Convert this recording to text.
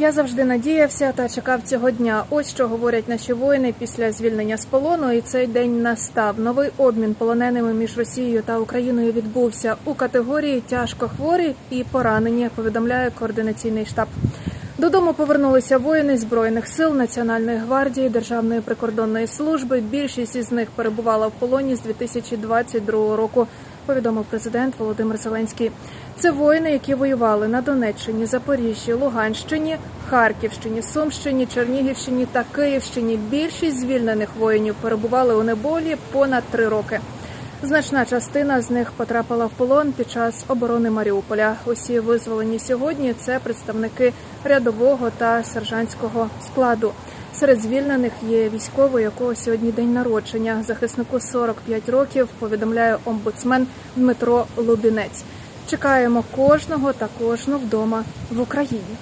Я завжди надіявся та чекав цього дня. Ось що говорять наші воїни після звільнення з полону. І цей день настав. Новий обмін полоненими між Росією та Україною відбувся у категорії тяжко хворі і поранені. Повідомляє координаційний штаб. Додому повернулися воїни збройних сил Національної гвардії Державної прикордонної служби. Більшість із них перебувала в полоні з 2022 року. Повідомив президент Володимир Зеленський. Це воїни, які воювали на Донеччині, Запоріжжі, Луганщині, Харківщині, Сумщині, Чернігівщині та Київщині. Більшість звільнених воїнів перебували у неболі понад три роки. Значна частина з них потрапила в полон під час оборони Маріуполя. Усі визволені сьогодні це представники рядового та сержантського складу. Серед звільнених є військовий, якого сьогодні день народження. Захиснику 45 років. Повідомляє омбудсмен Дмитро Лубінець. Чекаємо кожного та кожну вдома в Україні.